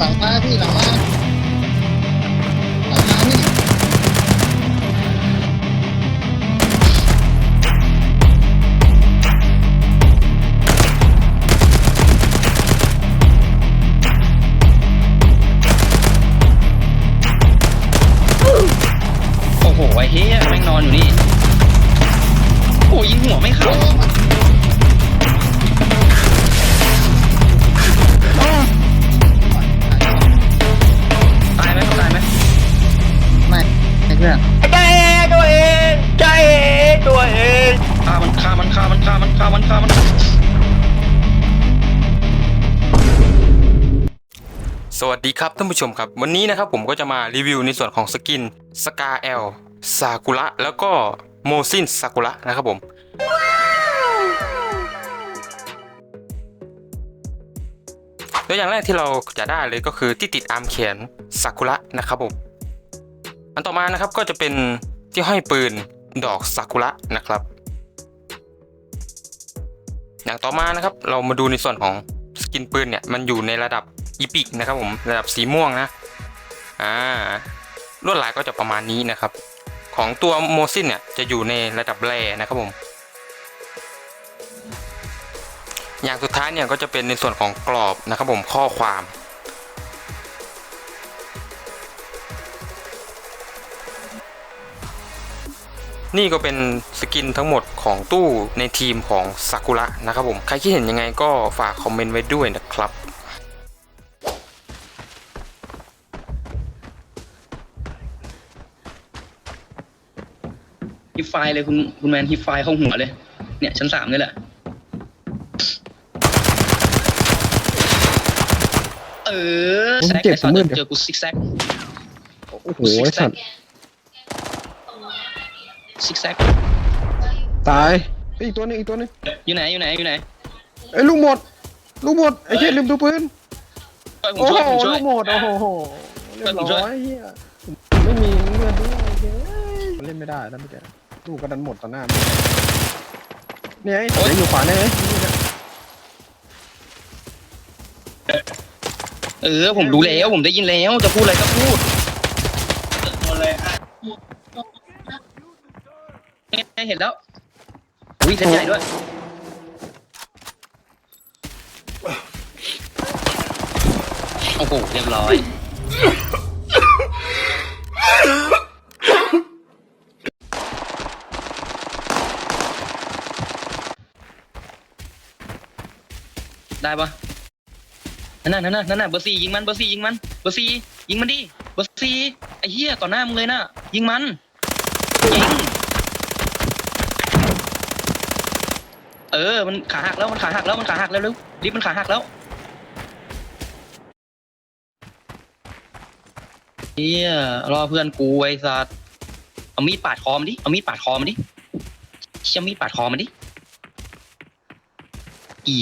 หลังมาพี่หลังมา ฆ่ามันฆ่ามันฆ่ามันฆ่ามันฆ่ามันฆ่ามัน สวัสดีครับท่านผู้ชมครับ วันนี้นะครับผมก็จะมารีวิวในส่วนของสกินสกาเอลซากุระแล้วก็โมซินซากุระนะครับผมตัวอย่างแรกที่เราจะได้เลยก็คือที่ติดอาร์มแขนซากุระนะครับผมอันต่อมานะครับก็จะเป็นที่ห้อยปืนดอกซากุระนะครับ อย่างต่อมานะครับเรามาดูในส่วนของสกินปืนเนี่ยมันอยู่ในระดับอีพิกนะครับผมระดับสีม่วงนะอ่าลวดลายก็จะประมาณนี้นะครับ ของตัวโมซินเนี่ยจะอยู่ในระดับแรนะครับผม อย่างสุดท้ายเนี่ยก็จะเป็นในส่วนของกรอบนะครับผมข้อความ นี่ก็เป็นสกินทั้งหมดของตู้ในทีมของซากุระนะครับผม ใครคิดเห็นยังไงก็ฝากคอมเมนต์ไว้ด้วยนะครับฮิปไฟล์เลยคุณคุณแมนฮิปไฟล์เข้าหัวเลย เนี่ยชั้นสามนี่แหละ เออแซกไอ้สัตว์เจอกูซิกแซกโอ้โหไอ้สัตว์ ซิกแซกตายเอ้ยอีกตัวหนึงอีกตัวหนึงอยู่ไหนอยู่ไหนอยู่ไหนเอ้ยลูกหมด ลูกหมดไอ้เหี้ยลืมตัวปืนช่วยผมโอ้ช่วยโหผมช่วลูยกหมดโอ้โหเรียบผมช่ร้วยอยเหี้ยผมไม่มีเลือดด้วยเฮ้ยมันเล่นไม่ได้แล้วเมื่อกี้ลูกกระดันหมดต่อหน้าเนี่ยไอ้ตัวอยู่ขวาเนี่ยไอ้นี่เนี่ยเออผมรู้แล้วผมได้ยินแล้วจะพูดอะไรก็พูด เนี่ยเห็นแล้วอุ้ยเส้นใหญ่ด้วยโอ้โหเรียบร้อยได้ปะนั่นน่ะนั่นน่ะนั่นน่ะเบอร์สี่ยิงมันเบอร์สี่ยิงมันเบอร์สี่ยิงมันดิเบอร์สี่ไอ้เหี้ยต่อหน้ามึงเลยน่ะยิงมันยิง เออ มันขาหักแล้ว มันขาหักแล้ว มันขาหักแล้วเร็วรีบมันขาหักแล้วเนี่ยรอเพื่อนกูไอ้สัตว์เอามีดปาดคอมันดิ เอามีดปาดคอมันดิเชี่ยมีดปาดคอมันดิอี